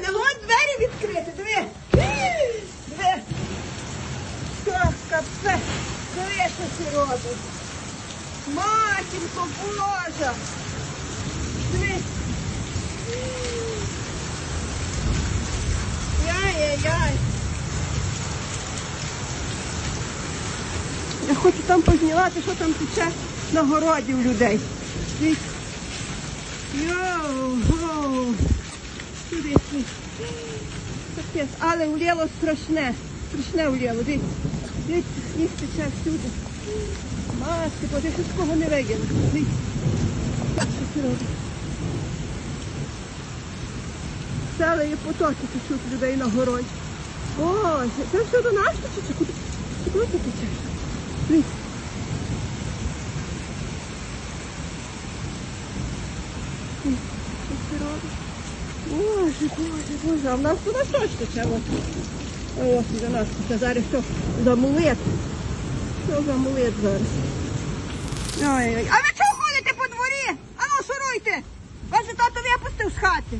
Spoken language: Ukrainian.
не можуть двері відкрити, диви. Диви. Що, капе, диви, що ти робиш. Матінко Божа. Диви. Яй-яй-яй. Я хочу там познімати, що там тече на городі у людей. Йоу. Капець, але улєло страшне. Страшне улєло. Дивіться. Дивіться, їх тече всюди. Маски, бо щось кого не виділа. Дивіться. Що це робить? Сели і потоки течуть людей на городі. Ой, це все до нас тече? Куди? Куди це тече? Дивіться. Що це робить? Боже, а в нас туди що ж ось. Ось до нас Це Зараз що? Замулет. Що замулет зараз? Ой-ой. А ви чого ходите по дворі? Ану, шуруйте! Вас же тато випустив з хати.